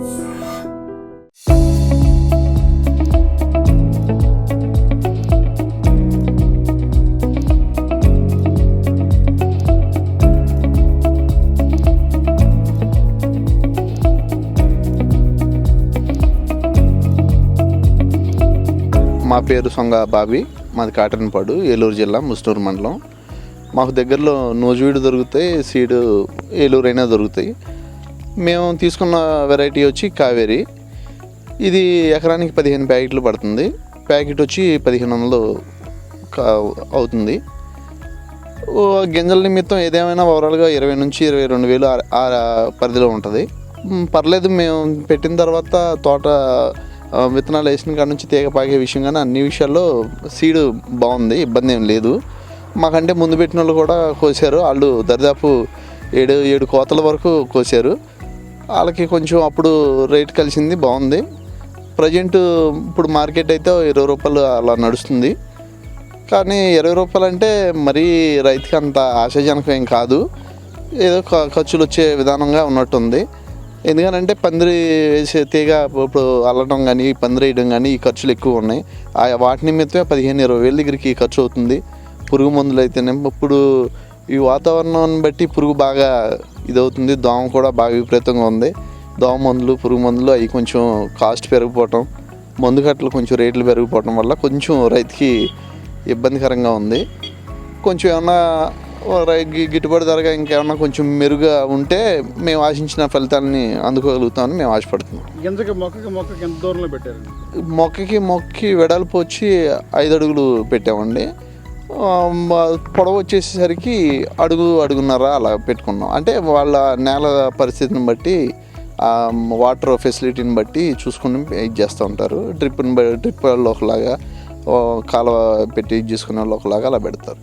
మా పేరు సొంగ బాబి మాది కాటన్పాడు ఏలూరు జిల్లా ముస్నూరు మండలం. మాకు దగ్గరలో నూజివీడు దొరుకుతాయి సీడు ఏలూరు అయినా దొరుకుతాయి. మేము తీసుకున్న వెరైటీ వచ్చి కావేరి. ఇది ఎకరానికి పదిహేను ప్యాకెట్లు పడుతుంది. ప్యాకెట్ వచ్చి పదిహేను వందలు కా అవుతుంది. గింజల నిమిత్తం ఏదేమైనా ఓవరాల్గా ఇరవై నుంచి ఇరవై రెండు వేలు ఆ- పరిధిలో ఉంటుంది. పర్లేదు మేము పెట్టిన తర్వాత తోట విత్తనాలు వేసిన కాడ నుంచి తీగ పాకే విషయం కానీ అన్ని విషయాల్లో సీడ్ బాగుంది ఇబ్బంది ఏం లేదు. మాకంటే ముందు పెట్టిన వాళ్ళు కూడా కోసారు. వాళ్ళు దరిదాపు ఏడు ఏడు కోతల వరకు కోసారు. వాళ్ళకి కొంచెం అప్పుడు రేట్ కలిసింది బాగుంది. ప్రజెంట్ ఇప్పుడు మార్కెట్ అయితే ఇరవై రూపాయలు అలా నడుస్తుంది. కానీ ఇరవై రూపాయలు అంటే మరీ రైతుకి అంత ఆశాజనకం ఏం కాదు. ఏదో ఖర్చులు వచ్చే విధానంగా ఉన్నట్టుంది. ఎందుకనంటే పందిరి వేసే తీగ ఇప్పుడు అల్లడం కానీ పందిరి వేయడం కానీ ఈ ఖర్చులు ఎక్కువ ఉన్నాయి. ఆ వాటి నిమిత్తమే పదిహేను ఇరవై వేల దగ్గరికి ఖర్చు అవుతుంది. పురుగు మందులు అయితేనే ఇప్పుడు ఈ వాతావరణాన్ని బట్టి పురుగు బాగా ఇదవుతుంది. దోమ కూడా బాగా విపరీతంగా ఉంది. దోమ మందులు పురుగు మందులు అవి కొంచెం కాస్ట్ పెరిగిపోవటం మందు కట్టలు కొంచెం రేట్లు పెరిగిపోవటం వల్ల కొంచెం రైతుకి ఇబ్బందికరంగా ఉంది. కొంచెం ఏమన్నా గిట్టుబాటు ధరగా ఇంకేమన్నా కొంచెం మెరుగ్గా ఉంటే మేము ఆశించిన ఫలితాలని అందుకోగలుగుతామని మేము ఆశపడుతున్నాం. గింజకి మొక్కకి మొక్కకి ఎంత దూరంలో పెట్టారు మొక్కకి మొక్కకి వెడల్పు వచ్చి ఐదు అడుగులు పెట్టామండి. పొడవు వచ్చేసరికి అడుగు అడుగున్నర అలా పెట్టుకున్నాం. అంటే వాళ్ళ నేల పరిస్థితిని బట్టి వాటర్ ఫెసిలిటీని బట్టి చూసుకుని ఇది చేస్తూ ఉంటారు. డ్రిప్ని డ్రిప్ వాళ్ళు ఒకలాగా కాలువ పెట్టి ఇది చేసుకునే వాళ్ళు ఒకలాగా అలా పెడతారు.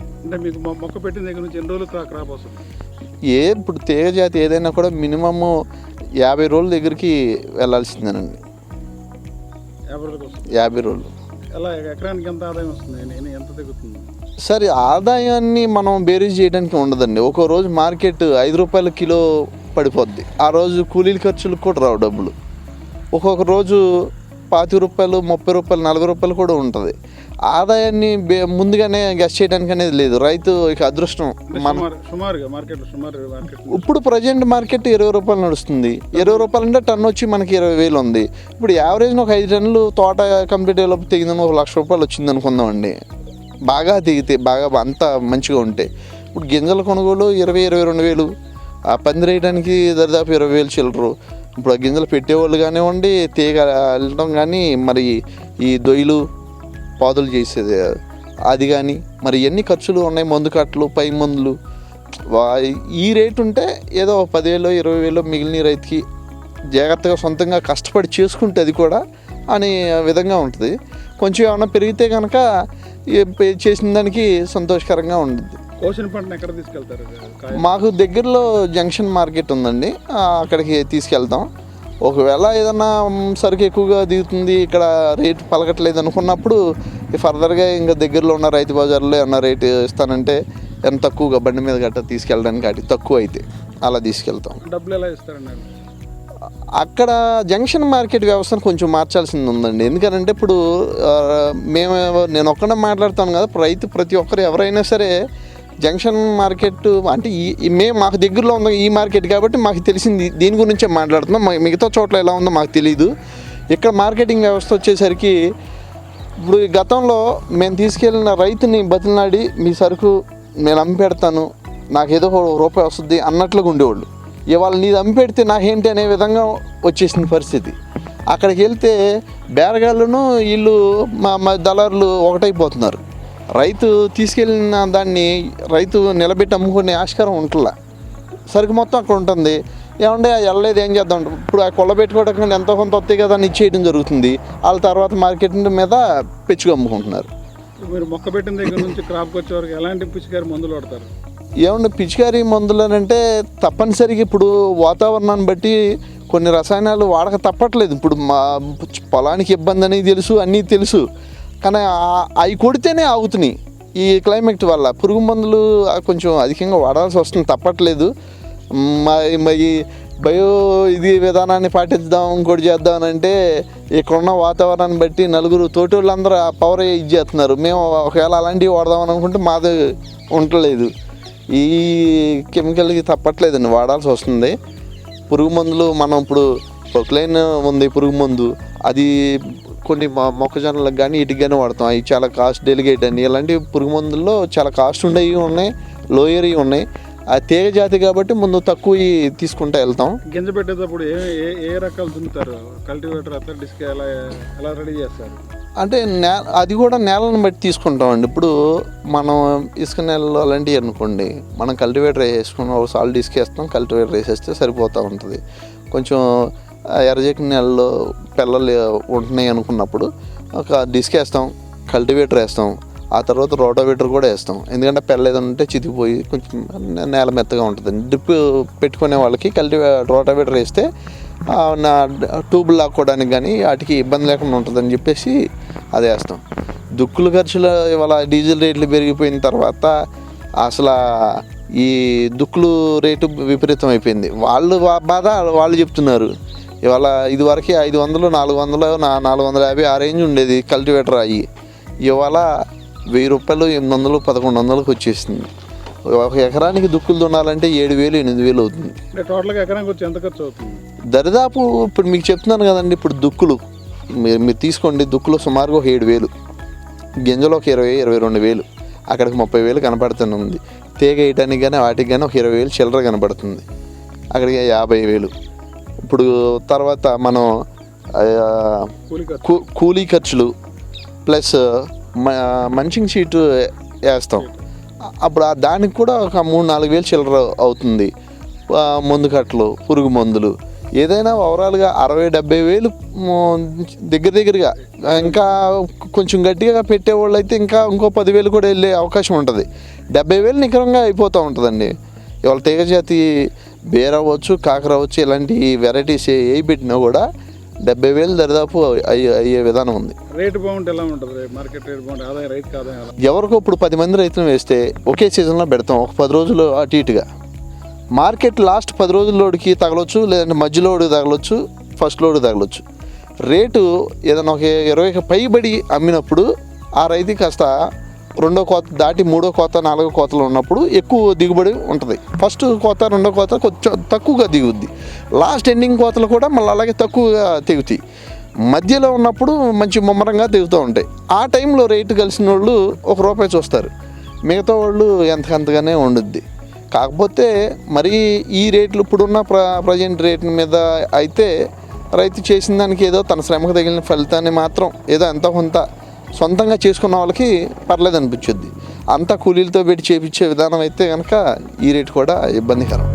అంటే మీకు మొక్క పెట్టిన దగ్గర నుంచి ఎన్ని రోజులు క్రా- క్రాప్ వస్తుంది ఏ ఇప్పుడు తీగ జాతి ఏదైనా కూడా మినిమమ్ యాభై రోజుల దగ్గరికి వెళ్ళాల్సిందేనండి. యాభై రోజులు. ఎలా ఎకరానికి ఎంత ఆదాయం వస్తుంది? ఎంత తగ్గుతుంది సరే ఆదాయాన్ని మనం బేరీజ్ చేయడానికి ఉండదండి. ఒక్కో రోజు మార్కెట్ ఐదు రూపాయల కిలో పడిపోద్ది. ఆ రోజు కూలీల ఖర్చులకు కూడా రావు డబ్బులు. ఒక్కొక్క రోజు పాతి రూపాయలు ముప్పై రూపాయలు నలభై రూపాయలు కూడా ఉంటుంది. ఆదాయాన్ని ముందుగానే గెస్ చేయడానికి అనేది లేదు. రైతు ఇక అదృష్టం మన ఇప్పుడు ప్రజెంట్ మార్కెట్ ఇరవై రూపాయలు నడుస్తుంది. ఇరవై రూపాయలు అంటే టన్ వచ్చి మనకి ఇరవై వేలు ఉంది. ఇప్పుడు యావరేజ్ ఒక ఐదు టన్నులు తోట కంప్లీట్ అయ్యేలోపు తెగిందని ఒక లక్ష రూపాయలు వచ్చింది అనుకుందామండి. బాగా దిగితే బాగా అంత మంచిగా ఉంటే. ఇప్పుడు గింజల కొనుగోలు ఇరవై ఇరవై రెండు వేలు. ఆ పందిరి వేయడానికి దరిదాపు ఇరవై వేలు చిల్లరు. ఇప్పుడు ఆ గింజలు పెట్టేవాళ్ళు కానివ్వండి తీగ వెళ్ళడం కానీ మరి ఈ దొయ్యలు పాదులు చేసేది అది కానీ మరి ఎన్ని ఖర్చులు ఉన్నాయి మందు కట్టలు పై మందులు? వా- ఈ రేటు ఉంటే ఏదో పదివేలు ఇరవై వేలు మిగిలిన రైతుకి జాగ్రత్తగా సొంతంగా కష్టపడి చేసుకుంటే అది కూడా అనే విధంగా ఉంటుంది. కొంచెం ఏమైనా పెరిగితే కనుక పే- చేసిన దానికి సంతోషకరంగా ఉంటుంది కోసిన పంటను ఎక్కడ తీసుకెళ్తారు? మాకు దగ్గరలో జంక్షన్ మార్కెట్ ఉందండి. అక్కడికి తీసుకెళ్తాం. ఒకవేళ ఏదన్నా సరుకు ఎక్కువగా దిగుతుంది ఇక్కడ రేటు పలకట్లేదు అనుకున్నప్పుడు ఫర్దర్గా ఇంకా దగ్గరలో ఉన్న రైతు బజార్లో ఏమన్నా రేటు ఇస్తానంటే ఎంత తక్కువగా బండి మీద గట్ట తీసుకెళ్ళడానికి అటు తక్కువ అయితే అలా తీసుకెళ్తాం. డబ్బులు ఎలా ఇస్తారండి? అక్కడ జంక్షన్ మార్కెట్ వ్యవస్థను కొంచెం మార్చాల్సింది ఉందండి. ఎందుకంటే ఇప్పుడు మేము నేను ఒక్కడే మాట్లాడుతాను కదా రైతు ప్రతి ఒక్కరు ఎవరైనా సరే జంక్షన్ మార్కెట్ అంటే ఈ మేము మాకు దగ్గరలో ఉన్న ఈ మార్కెట్ కాబట్టి మాకు తెలిసింది దీని గురించే మాట్లాడుతున్నాం. మిగతా చోట్ల ఎలా ఉందో మాకు తెలియదు ఇక్కడ మార్కెటింగ్ వ్యవస్థ వచ్చేసరికి ఇప్పుడు ఈ గతంలో మేము తీసుకెళ్ళిన రైతుని బతిలాడి మీ సరుకు నేను అమ్మిపెడతాను నాకు ఏదో ఒక రూపాయి వస్తుంది అన్నట్లుగా ఉండేవాళ్ళు. ఇవాళ నీది అమ్మిపెడితే నాకేంటి అనే విధంగా వచ్చేసిన పరిస్థితి. అక్కడికి వెళ్తే బేరగాళ్ళను వీళ్ళు మా మా దళారులు ఒకటైపోతున్నారు. రైతు తీసుకెళ్ళిన దాన్ని రైతు నిలబెట్టి అమ్ముకునే ఆస్కారం ఉంటుందా సరుకు మొత్తం అక్కడ ఉంటుంది. ఏమంటే వెళ్ళలేదు ఏం చేద్దాం? ఇప్పుడు ఆ కొల్ల పెట్టుకోవడానికి ఎంతో కొంత వస్తాయి కదా అని ఇచ్చేయడం జరుగుతుంది. వాళ్ళ తర్వాత మార్కెట్ మీద పెంచుకు అమ్ముకుంటున్నారు మీరు మొక్క పెట్టిన దగ్గర నుంచి క్రాప్కి వచ్చే వరకు ఎలాంటి పిచ్చికారి మందులు వాడతారు? ఏమన్నా పిచికారీ మందులనంటే తప్పనిసరిగా ఇప్పుడు వాతావరణాన్ని బట్టి కొన్ని రసాయనాలు వాడక తప్పట్లేదు. ఇప్పుడు మా పొలానికి ఇబ్బంది అనేది తెలుసు అన్నీ తెలుసు. కానీ అవి కొడితేనే ఆగుతున్నాయి. ఈ క్లైమేట్ వల్ల. పురుగు మందులు కొంచెం అధికంగా వాడాల్సి వస్తుంది తప్పట్లేదు. మరి మరి బయో ఇది విధానాన్ని పాటిద్దాం ఇంకోటి చేద్దాం అంటే ఇక్కడున్న వాతావరణాన్ని బట్టి నలుగురు తోటోళ్ళందరూ ఆ పవర్ ఇది చేస్తున్నారు. మేము ఒకవేళ అలాంటివి వాడదాం అనుకుంటే మాది ఉండలేదు. ఈ కెమికల్కి తప్పట్లేదండి వాడాల్సి వస్తుంది. పురుగు మందులు మనం ఇప్పుడు ప్రొక్లైన్ ఉంది పురుగు మందు. అది కొన్ని మొ- మొక్కజొన్నలకు కానీ ఇటుకి కానీ వాడతాం. అవి చాలా కాస్ట్ డెలిగేట్ అని ఇలాంటి పురుగు మందుల్లో చాలా కాస్ట్ ఉండేవి ఉన్నాయి లోయర్ ఉన్నాయి. ఆ తీగ జాతి కాబట్టి ముందు తక్కువ తీసుకుంటూ వెళ్తాం. గింజ పెట్టేటప్పుడు ఏ రకాలు దున్నుతారు? కల్టివేటర్ అత్త డిస్క్ ఎలా ఎలా రెడీ చేస్తారు? అంటే నే అది కూడా నేలను బట్టి తీసుకుంటాం అండి. ఇప్పుడు మనం ఇసుక నేలలో అలాంటివి అనుకోండి మనం కల్టివేటర్ వేసుకుని ఒక సాల్ట్ వేస్తాం కల్టివేటర్ వేసేస్తే సరిపోతూ ఉంటుంది. కొంచెం ఆ ఎర్రజెక్కి నెలలో పిల్లలు ఉంటున్నాయి అనుకున్నప్పుడు ఒక డిస్క్ వేస్తాం కల్టివేటర్ వేస్తాం ఆ తర్వాత రోటోవేటర్ కూడా వేస్తాం. ఎందుకంటే పిల్ల ఏదైనా ఉంటే చితికిపోయి కొంచెం నేల మెత్తగా ఉంటుంది డ్రిప్ పెట్టుకునే వాళ్ళకి కల్టివే రోటోవేటర్ వేస్తే నా ట్యూబ్ లాక్కోవడానికి కానీ వాటికి ఇబ్బంది లేకుండా ఉంటుందని చెప్పేసి అది వేస్తాం. దుక్కులు ఖర్చులు ఇవాళ డీజిల్ రేట్లు పెరిగిపోయిన తర్వాత అసలు ఈ దుక్కులు రేటు విపరీతం అయిపోయింది. వాళ్ళు బాధ వాళ్ళు చెప్తున్నారు. ఇవాళ ఇదివరకు ఐదు వందలు నాలుగు వందలు నాలుగు వందల యాభై ఆ రేంజ్ ఉండేది కల్టివేటర్ అయ్యి. ఇవాళ వెయ్యి రూపాయలు ఎనిమిది వందలు పదకొండు వందలకు వచ్చేసింది. ఒక ఎకరానికి దుక్కులు దున్నాలంటే ఏడు వేలు ఎనిమిది వేలు అవుతుంది. అంటే టోటల్గా ఎకరానికి వచ్చి ఎంత ఖర్చు అవుతుంది? దరిదాపు ఇప్పుడు మీకు చెప్తున్నాను కదండి ఇప్పుడు దుక్కులు. మీరు మీరు తీసుకోండి దుక్కులు సుమారుగా ఒక ఏడు వేలు. గింజలు ఒక ఇరవై ఇరవై రెండు వేలు. అక్కడికి ముప్పై వేలు కనపడుతుంది. తీగ వేయటానికి కానీ వాటికి కానీ ఒక ఇరవై వేలు చిల్లర కనపడుతుంది. అక్కడికి యాభై వేలు. ఇప్పుడు తర్వాత మనం కూలి ఖర్చులు ప్లస్ మంచింగ్ షీటు వేస్తాం. అప్పుడు దానికి కూడా ఒక మూడు నాలుగు వేలు చిల్లర అవుతుంది. మందు కట్టలు పురుగు మందులు. ఏదైనా ఓవరాల్గా అరవై డెబ్బై వేలు దగ్గర దగ్గరగా ఇంకా కొంచెం గట్టిగా పెట్టేవాళ్ళు అయితే ఇంకా ఇంకో పదివేలు కూడా వెళ్ళే అవకాశం ఉంటుంది. డెబ్బై వేలు నికరంగా అయిపోతూ ఉంటుందండి. ఇవాళ తీగ జాతి బేర్ అవ్వచ్చు కాకర అవ్వచ్చు ఇలాంటి వెరైటీస్ ఏ పెట్టినా కూడా డెబ్బై వేలు దరిదాపు అయ్యే అయ్యే విధానం ఉంది. రేటు బాగుంటే ఎలా ఉంటుంది మార్కెట్ రేట్ బాగుంటే ఆదాయం రైతు ఆదాయం ఎలా? ఎవరికో ఇప్పుడు పది మంది రైతులు వేస్తే ఒకే సీజన్లో పెడతాం ఒక పది రోజులు అటు ఇటుగా. మార్కెట్ లాస్ట్ పది రోజుల్లోడికి తగలొచ్చు లేదంటే మధ్యలో తగలొచ్చు ఫస్ట్ లోడ్ తగలొచ్చు. రేటు ఏదైనా ఒక ఇరవై పైబడి అమ్మినప్పుడు ఆ రైతు కాస్త రెండో కోత దాటి మూడో కోత నాలుగో కోతలు ఉన్నప్పుడు ఎక్కువ దిగుబడి ఉంటుంది. ఫస్ట్ కోత రెండో కోత కొంచెం తక్కువగా దిగుద్ది. లాస్ట్ ఎండింగ్ కోతలు కూడా మళ్ళీ అలాగే తక్కువగా తెగుతాయి మధ్యలో ఉన్నప్పుడు మంచి ముమ్మరంగా తెగుతూ ఉంటాయి. ఆ టైంలో రేటు కలిసిన వాళ్ళు ఒక రూపాయి చూస్తారు. మిగతా వాళ్ళు ఎంతకంతగానే ఉండుద్ది. కాకపోతే మరి ఈ రేట్లు ఇప్పుడున్న ప్ర ప్రజెంట్ రేట్ మీద అయితే రైతు చేసిన దానికి ఏదో తన శ్రమకు తగిలిన ఫలితాన్ని మాత్రం ఏదో ఎంత కొంత సొంతంగా చేసుకున్న వాళ్ళకి పర్లేదు అనిపించుద్ది. అంతా కూలీలతో పెట్టి చేపించే విధానం అయితే కనుక ఈ రేటు కూడా ఇబ్బందికరం.